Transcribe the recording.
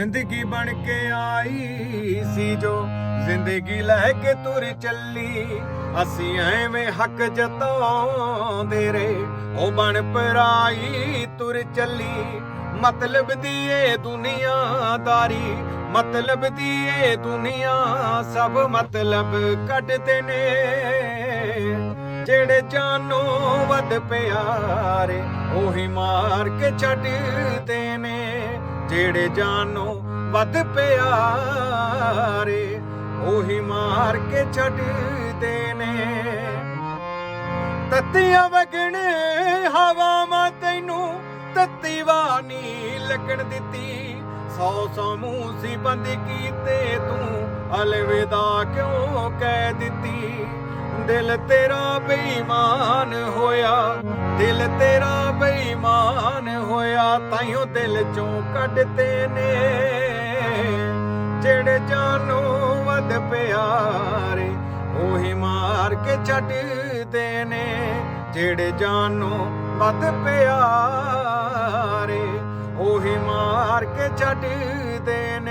ਜ਼ਿੰਦਗੀ ਬਣ ਕੇ ਆਈ ਸੀ ਜੋ ਜ਼ਿੰਦਗੀ ਲੈ ਕੇ ਤੁਰ ਚੱਲੀ। ਅਸੀਂ ਐਵੇਂ ਹੱਕ ਜਤਾਉਂਦੇ ਰਹੇ, ਉਹ ਬਣ ਪਰਾਈ ਤੁਰ ਚੱਲੀ। ਮਤਲਬ ਦੀ ਏ ਦੁਨੀਆਦਾਰੀ, ਮਤਲਬ ਦੀ ਏ ਦੁਨੀਆ, ਸਭ ਮਤਲਬ ਕੱਢਦੇ ਨੇ। ਜਿਹੜੇ ਜਾਨੋਂ ਵੱਧ ਪਿਆਰੇ, ਉਹੀ ਮਾਰ ਕੇ ਛੱਡਦੇ ਨੇ। ਜਿਹੜੇ ਜਾਨੋਂ ਵੱਧ ਪਿਆਰੇ, ਉਹੀ ਮਾਰ ਕੇ ਛੱਡਦੇ ਨੇ। ਤੱਤੀਆਂ ਵਗਣੇ ਹਵਾਵਾਂ ਤੈਨੂੰ ਤੱਤੀ ਵਾਨੀ ਲੱਗਣ ਦਿੱਤੀ। ਸੌ ਸੌ ਮੂੰਹ ਸੀ ਬੰਦ ਕੀਤੇ ਤੂੰ ਅਲਵਿਦਾ ਕਿਉਂ ਕਹਿ ਦਿੱਤੀ? ਦਿਲ ਤੇਰਾ ਬੇਈਮਾਨ ਹੋਇਆ, ਦਿਲ ਤੇਰਾ ਬੇਈਮਾਨ ਹੋਇਆ ਤਾਈਓ ਦਿਲ ਚੋਂ ਕੱਢਦੇ ਨੇ। ਜਿਹੜੇ ਜਾਨੋਂ ਵੱਧ ਪਿਆਰੇ, ਉਹੀ ਮਾਰ ਕੇ ਛੱਡਦੇ ਨੇ। ਜਿਹੜੇ ਜਾਨੋਂ ਵੱਧ ਪਿਆਰੇ, ਉਹੀ ਮਾਰ ਕੇ ਛੱਡਦੇ ਨੇ